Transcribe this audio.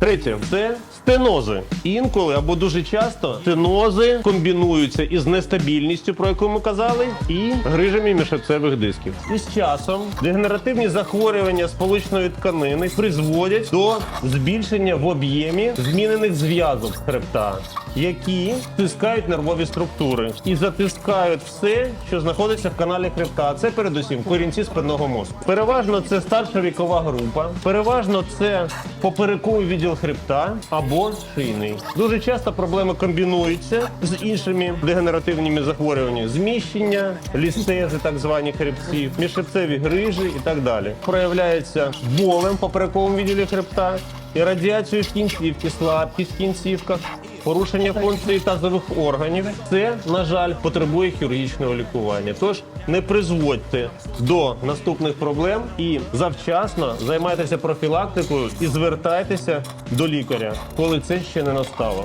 Третє це стенози. Інколи або дуже часто стенози комбінуються із нестабільністю, про яку ми казали, і грижами мішецевих дисків. І з часом дегенеративні захворювання сполучної тканини призводять до збільшення в об'ємі змінених зв'язок хребта, які стискають нервові структури і затискають все, що знаходиться в каналі хребта. Це передусім корінці спинного мозку. Переважно це старша вікова група, переважно це поперековий відділ хребта або шийний. Дуже часто проблеми комбінуються з іншими дегенеративними захворюваннями: зміщення, лістези, так звані хребців, міжхребцеві грижі і так далі. Проявляється болем поперековому відділі хребта і радіацією в кінцівці, слабкість в кінцівках. Порушення функції тазових органів це, на жаль, потребує хірургічного лікування. Тож не призводьте до наступних проблем і завчасно займайтеся профілактикою і звертайтеся до лікаря, коли це ще не настало.